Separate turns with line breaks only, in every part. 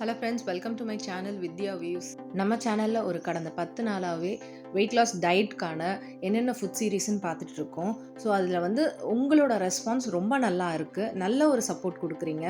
Hello friends welcome to my channel Vidya views நம்ம சேனலில் ஒரு கடந்த பத்து நாளாகவே வெயிட் லாஸ் டயட்க்கான என்னென்ன ஃபுட் சீரீஸ்ன்னு பார்த்துட்டு இருக்கோம். ஸோ அதில் வந்து உங்களோட ரெஸ்பான்ஸ் ரொம்ப நல்லா இருக்குது நல்ல ஒரு சப்போர்ட் கொடுக்குறீங்க.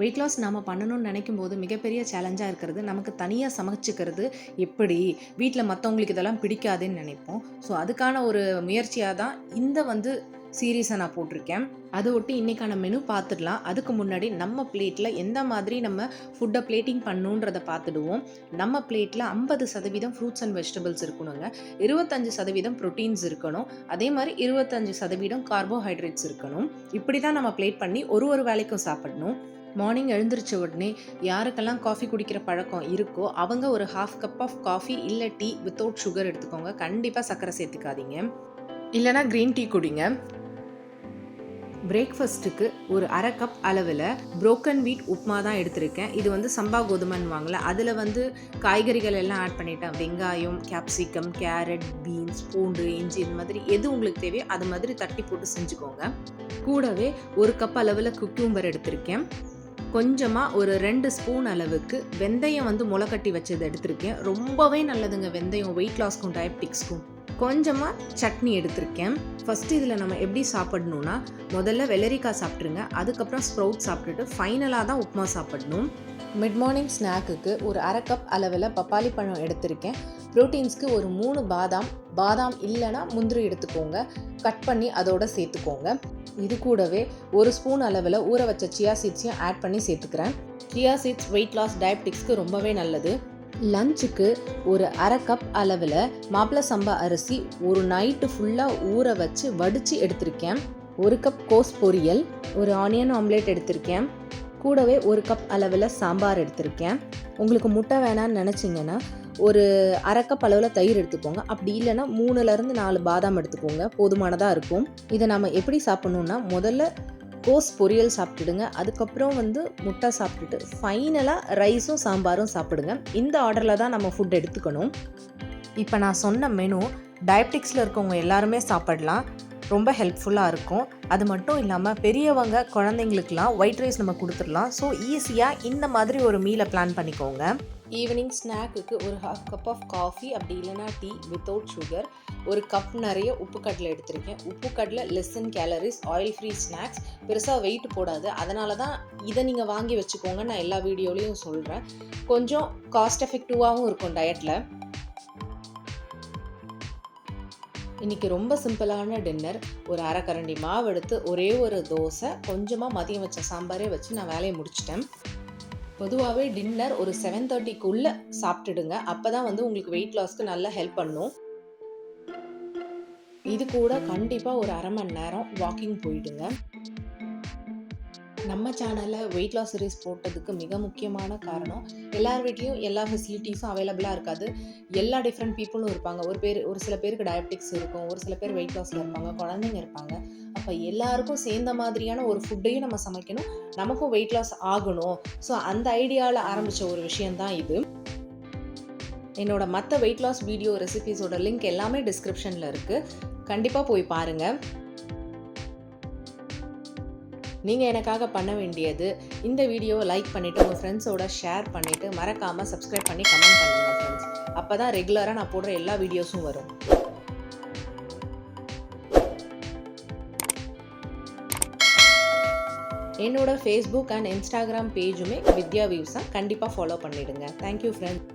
வெயிட் லாஸ் நம்ம பண்ணணும்னு நினைக்கும் போது மிகப்பெரிய சேலஞ்சாக இருக்கிறது. நமக்கு தனியாக சமைச்சிக்கிறது எப்படி? வீட்டில் மற்றவங்களுக்கு இதெல்லாம் பிடிக்காதுன்னு நினைப்போம். ஸோ அதுக்கான ஒரு முயற்சியாக தான் இந்த வந்து சீரீஸை நான் போட்டிருக்கேன். அதை ஒட்டி இன்றைக்கான மெனு பார்த்துடலாம். அதுக்கு முன்னாடி நம்ம பிளேட்டில் எந்த மாதிரி நம்ம ஃபுட்டை பிளேட்டிங் பண்ணுன்றதை பார்த்துடுவோம். நம்ம பிளேட்டில் ஐம்பது சதவீதம் ஃப்ரூட்ஸ் அண்ட் வெஜிடபிள்ஸ் இருக்கணுங்க. இருபத்தஞ்சு சதவீதம் ப்ரோட்டீன்ஸ் இருக்கணும். அதே மாதிரி இருபத்தஞ்சு சதவீதம் கார்போஹைட்ரேட்ஸ் இருக்கணும். இப்படி தான் நம்ம பிளேட் பண்ணி ஒரு ஒரு வேலைக்கும் சாப்பிடணும். மார்னிங் எழுந்திரிச்ச உடனே யாருக்கெல்லாம் காஃபி குடிக்கிற பழக்கம் இருக்கோ அவங்க ஒரு ஹாஃப் கப் ஆஃப் காஃபி இல்லை டீ வித்தவுட் சுகர் எடுத்துக்கோங்க. கண்டிப்பாக சர்க்கரை சேர்த்துக்காதீங்க. இல்லைனா க்ரீன் டீ குடிங்க. பிரேக்ஃபாஸ்ட்டுக்கு ஒரு அரை கப் அளவில் புரோக்கன் வீட் உப்புமா தான் எடுத்திருக்கேன். இது வந்து சம்பா கோதுமைன்னு வாங்கல. அதில் வந்து காய்கறிகள் எல்லாம் ஆட் பண்ணிட்டேன். வெங்காயம் கேப்சிகம் கேரட் பீன்ஸ் பூண்டு இஞ்சி இந்த மாதிரி எது உங்களுக்கு தேவையோ அது மாதிரி தட்டி போட்டு செஞ்சுக்கோங்க. கூடவே ஒரு கப் அளவில் குக்கியூம்பர் எடுத்திருக்கேன். கொஞ்சமாக ஒரு ரெண்டு ஸ்பூன் அளவுக்கு வெந்தயம் வந்து முளைக்கட்டி வச்சது எடுத்திருக்கேன். ரொம்பவே நல்லதுங்க வெந்தயம். வெயிட் லாஸ்க்கும் டயபெட்டிக்ஸ்க்கும் கொஞ்சமாக சட்னி எடுத்திருக்கேன். ஃபஸ்ட்டு இதில் நம்ம எப்படி சாப்பிடணும்னா முதல்ல வெள்ளரிக்காய் சாப்பிட்ருங்க அதுக்கப்புறம் ஸ்ப்ரவுட் சாப்பிட்டுட்டு ஃபைனலாக தான் உப்புமா சாப்பிடணும். மிட் மார்னிங் ஸ்நாக்குக்கு ஒரு அரை கப் அளவில் பப்பாளி பழம் எடுத்திருக்கேன். ப்ரோட்டீன்ஸ்க்கு ஒரு மூணு பாதாம் பாதாம் இல்லைன்னா முந்திரி எடுத்துக்கோங்க. கட் பண்ணி அதோட சேர்த்துக்கோங்க. இது கூடவே ஒரு ஸ்பூன் அளவில் ஊற வச்ச சியா சீட்ஸையும் ஆட் பண்ணி சேர்த்துக்கிறேன். சியா சீட்ஸ் வெயிட் லாஸ் டயபெட்டிக்ஸ்க்கு ரொம்பவே நல்லது. லஞ்சுக்கு ஒரு அரை கப் அளவில் மாப்பிள சம்பா அரிசி ஒரு நைட்டு ஃபுல்லாக ஊற வச்சு வடித்து எடுத்திருக்கேன். ஒரு கப் கோஸ் பொரியல் ஒரு ஆனியன் ஆம்லேட் எடுத்திருக்கேன். கூடவே ஒரு கப் அளவில் சாம்பார் எடுத்திருக்கேன். உங்களுக்கு முட்டை வேணான்னு நினச்சிங்கன்னா ஒரு அரை கப் அளவில் தயிர் எடுத்துக்கோங்க. அப்படி இல்லைன்னா மூணுலேருந்து நாலு பாதாம் எடுத்துக்கோங்க. போதுமானதாக இருக்கும். இதை நம்ம எப்படி சாப்பிட்ணுன்னா முதல்ல கோஸ் பொரியல் சாப்பிட்டுடுங்க. அதுக்கப்புறம் வந்து முட்டை சாப்பிட்டுட்டு ஃபைனலாக ரைஸும் சாம்பாரும் சாப்பிடுங்க. இந்த ஆர்டரில் தான் நம்ம ஃபுட் எடுத்துக்கணும். இப்போ நான் சொன்ன மெனு டயபெட்டிக்ஸில் இருக்கவங்க எல்லாருமே சாப்பிடலாம். ரொம்ப ஹெல்ப்ஃபுல்லாக இருக்கும். அது மட்டும் இல்லாமல் பெரியவங்க குழந்தைங்களுக்கெலாம் ஒயிட் ரைஸ் நம்ம கொடுத்துடலாம். ஸோ ஈஸியாக இந்த மாதிரி ஒரு மீலை பிளான் பண்ணிக்கோங்க. ஈவினிங் ஸ்நாக்குக்கு ஒரு ஹாஃப் கப் ஆஃப் காஃபி அப்படி இல்லைனா டீ வித்தவுட் சுகர் ஒரு கப் நிறைய உப்பு கடலை எடுத்திருக்கேன். உப்பு கடலை lesser calories oil free snacks பெருசாக வெயிட் போடாது. அதனால தான் இதை நீங்கள் வாங்கி வச்சுக்கோங்க நான் எல்லா வீடியோலையும் சொல்கிறேன் கொஞ்சம் காஸ்ட் எஃபெக்டிவாகவும் இருக்கும் டயட்டில் இன்றைக்கி ரொம்ப சிம்பிளான டின்னர். ஒரு அரைக்கரண்டி மாவு எடுத்து ஒரே ஒரு தோசை கொஞ்சமாக மதியம் வச்ச சாம்பாரே வச்சு நான் வேலையை முடிச்சிட்டேன். பொதுவாகவே டின்னர் ஒரு செவன் தேர்ட்டிக்குள்ளே சாப்பிட்டுடுங்க. அப்போ தான் வந்து உங்களுக்கு வெயிட் லாஸ்க்கு நல்லா ஹெல்ப் பண்ணும். இது கூட கண்டிப்பாக ஒரு அரை மணி நேரம் வாக்கிங் போயிடுங்க. நம்ம சேனலில் வெயிட் லாஸ் சீரீஸ் போட்டதுக்கு மிக முக்கியமான காரணம் எல்லார் வீட்லேயும் எல்லா ஃபெசிலிட்டிஸும் அவைலபிளாக இருக்காது. எல்லா டிஃப்ரெண்ட் பீப்புளும் இருப்பாங்க. ஒரு பேர் ஒரு சில பேருக்கு டயபெட்டிக்ஸ் இருக்கும் ஒரு சில பேர் வெயிட் லாஸில் இருப்பாங்க குழந்தைங்க இருப்பாங்க. அப்போ எல்லாருக்கும் சேர்ந்த மாதிரியான ஒரு ஃபுட்டையும் நம்ம சமைக்கணும். நமக்கும் வெயிட் லாஸ் ஆகணும். ஸோ அந்த ஐடியாவில் ஆரம்பித்த ஒரு விஷயந்தான் இது. என்னோட மற்ற வெயிட் லாஸ் வீடியோ ரெசிபீஸோட லிங்க் எல்லாமே டிஸ்கிரிப்ஷனில் இருக்குது கண்டிப்பாக போய் பாருங்கள் நீங்கள் எனக்காக பண்ண வேண்டியது இந்த வீடியோவை லைக் பண்ணிவிட்டு உங்கள் ஃப்ரெண்ட்ஸோட ஷேர் பண்ணிவிட்டு மறக்காமல் சப்ஸ்கிரைப் பண்ணி கமெண்ட் பண்ணுங்கள் ஃப்ரெண்ட்ஸ் அப்போ தான் ரெகுலராக நான் போடுற எல்லா வீடியோஸும் வரும். என்னோட ஃபேஸ்புக் அண்ட் இன்ஸ்டாகிராம் பேஜுமே வித்யா வியூஸாக கண்டிப்பாக ஃபாலோ பண்ணிவிடுங்க தேங்க்யூ ஃப்ரெண்ட்ஸ்